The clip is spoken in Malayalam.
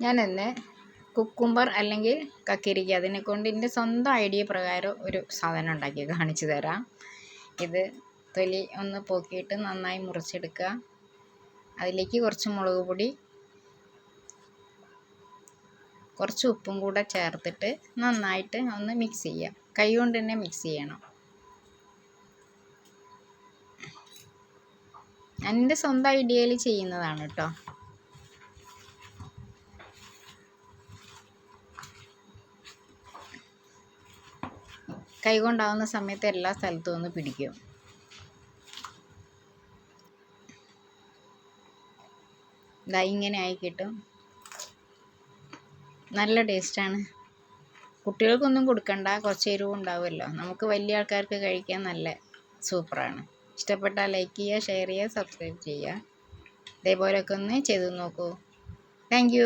ഞാൻ ഇന്ന് കുക്കുംബർ അല്ലെങ്കിൽ കക്കിരിക്ക. അതിനെ കൊണ്ട് എന്റെ സ്വന്തം ഐഡിയ പ്രകാരം ഒരു സാധനം ഉണ്ടാക്കി കാണിച്ചു തരാം. ഇത് തൊലി ഒന്ന് പോക്കിയിട്ട് നന്നായി മുറിച്ചെടുക്കുക. അതിലേക്ക് കുറച്ച് മുളക് പൊടി കുറച്ച് ഉപ്പും കൂടെ ചേർത്തിട്ട് നന്നായിട്ട് ഒന്ന് മിക്സ് ചെയ്യുക. കൈ കൊണ്ട് തന്നെ മിക്സ് ചെയ്യണം. എന്റെ സ്വന്തം ഐഡിയയിൽ ചെയ്യുന്നതാണ് കേട്ടോ കൈ കൊണ്ടാവുന്ന സമയത്ത് എല്ലാ സ്ഥലത്തും ഒന്ന് പിടിക്കും. ഇതാ ഇങ്ങനെ ആയി കിട്ടും. നല്ല ടേസ്റ്റാണ്. കുട്ടികൾക്കൊന്നും കൊടുക്കണ്ട കുറച്ച് എരിവും ഉണ്ടാവുമല്ലോ. നമുക്ക് വലിയ ആൾക്കാർക്ക് കഴിക്കാൻ നല്ല സൂപ്പറാണ്. ഇഷ്ടപ്പെട്ടാൽ ലൈക്ക് ചെയ്യുക ഷെയർ ചെയ്യുക സബ്സ്ക്രൈബ് ചെയ്യുക. ഇതേപോലെയൊക്കെ ഒന്ന് ചെയ്തു നോക്കൂ. താങ്ക്